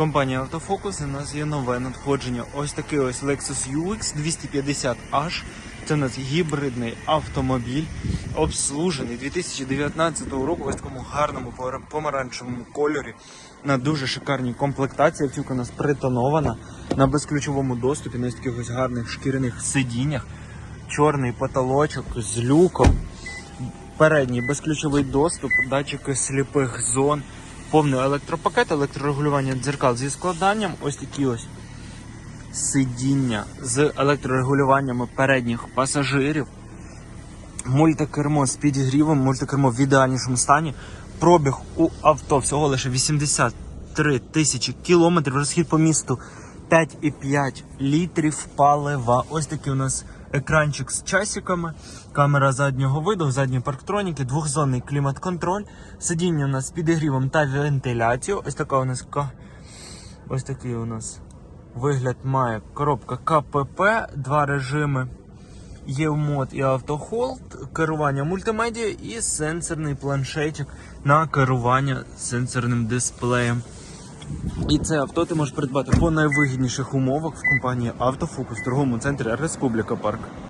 Компанія Автофокус. У нас є нове надходження. Ось такий ось Lexus UX 250H. Це у нас гібридний автомобіль, обслужений 2019 року в такому гарному помаранчевому кольорі. На дуже шикарній комплектації. Автівка у нас притонована на безключовому доступі, на таких ось гарних шкіряних сидіннях. Чорний потолочок з люком. Передній безключовий доступ, датчики сліпих зон, повний електропакет, електрорегулювання дзеркал зі складанням, ось такі ось сидіння з електрорегулюваннями передніх пасажирів, мультикермо з підігрівом, мультикермо в ідеальнішому стані. Пробіг у авто всього лише 83 тисячі кілометрів, розхід по місту 5,5 літрів палива. Ось такий у нас екранчик з часиками, камера заднього виду, задні парктроніки, двохзонний клімат-контроль, сидіння у нас з підігрівом та вентиляцією. Ось така у нас ось такий у нас вигляд має коробка КПП, два режими. Є мод і автохолд, керування мультимедіа і сенсорний планшетик на керування сенсорним дисплеєм. І це авто ти можеш придбати по найвигідніших умовах в компанії Автофокус в торговому центрі Республіка Парк.